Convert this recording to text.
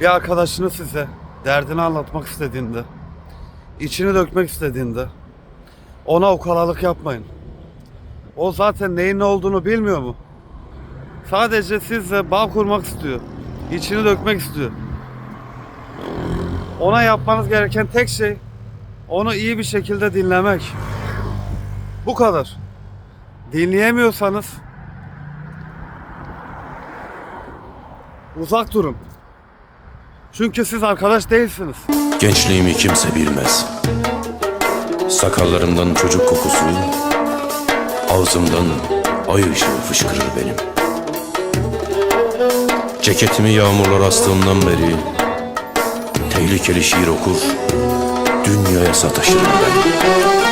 bir arkadaşını size derdini anlatmak istediğinde, içini dökmek istediğinde ona ukalalık yapmayın. O zaten neyin ne olduğunu bilmiyor mu? Sadece sizle bağ kurmak istiyor. İçini dökmek istiyor. Ona yapmanız gereken tek şey onu iyi bir şekilde dinlemek. Bu kadar. Dinleyemiyorsanız uzak durun. Çünkü siz arkadaş değilsiniz. Gençliğimi kimse bilmez. Sakallarımdan çocuk kokusu, ağzımdan ay ışığı fışkırır benim. Ceketimi yağmurlar astığımdan beri tehlikeli şiir okur, dünyaya sataşırım ben.